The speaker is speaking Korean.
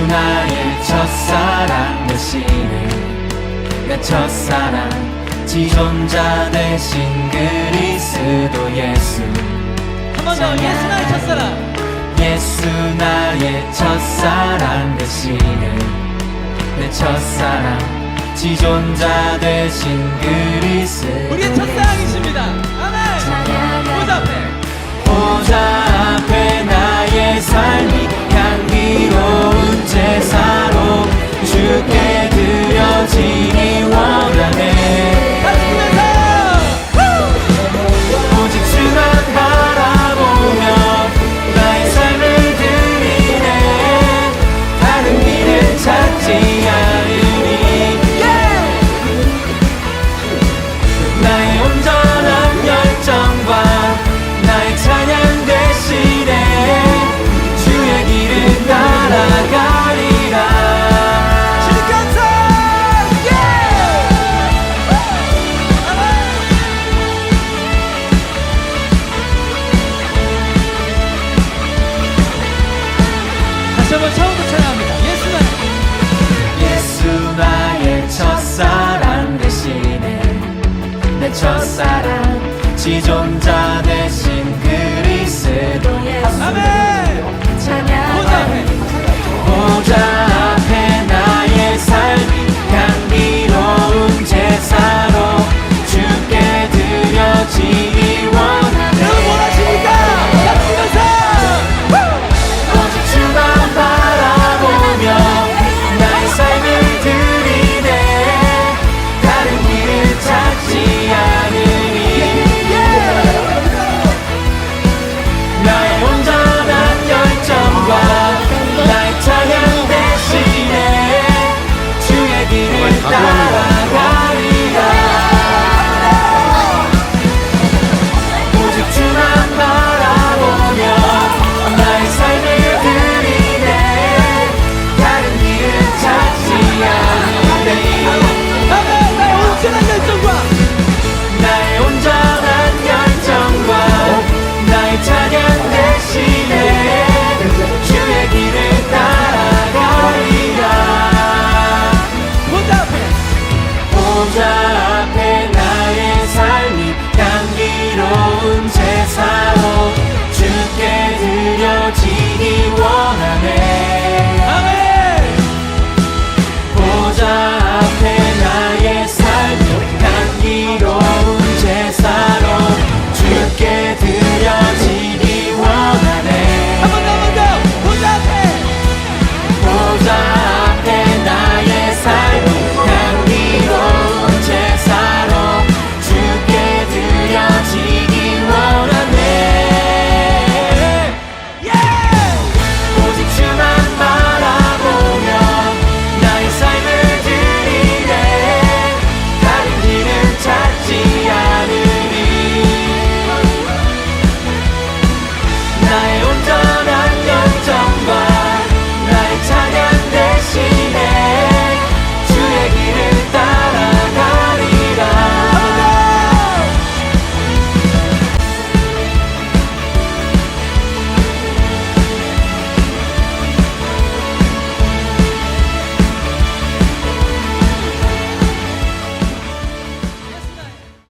예수 나의 첫사랑 대신에 내 첫사랑 지존자 대신 그리스도 예수. 한번 더 예수 나의 첫사랑. 예수 나의 첫사랑 대신에 내 첫사랑 지존자 대신 그리스도 우리의 첫사랑이십니다. 아멘 사랑 지존자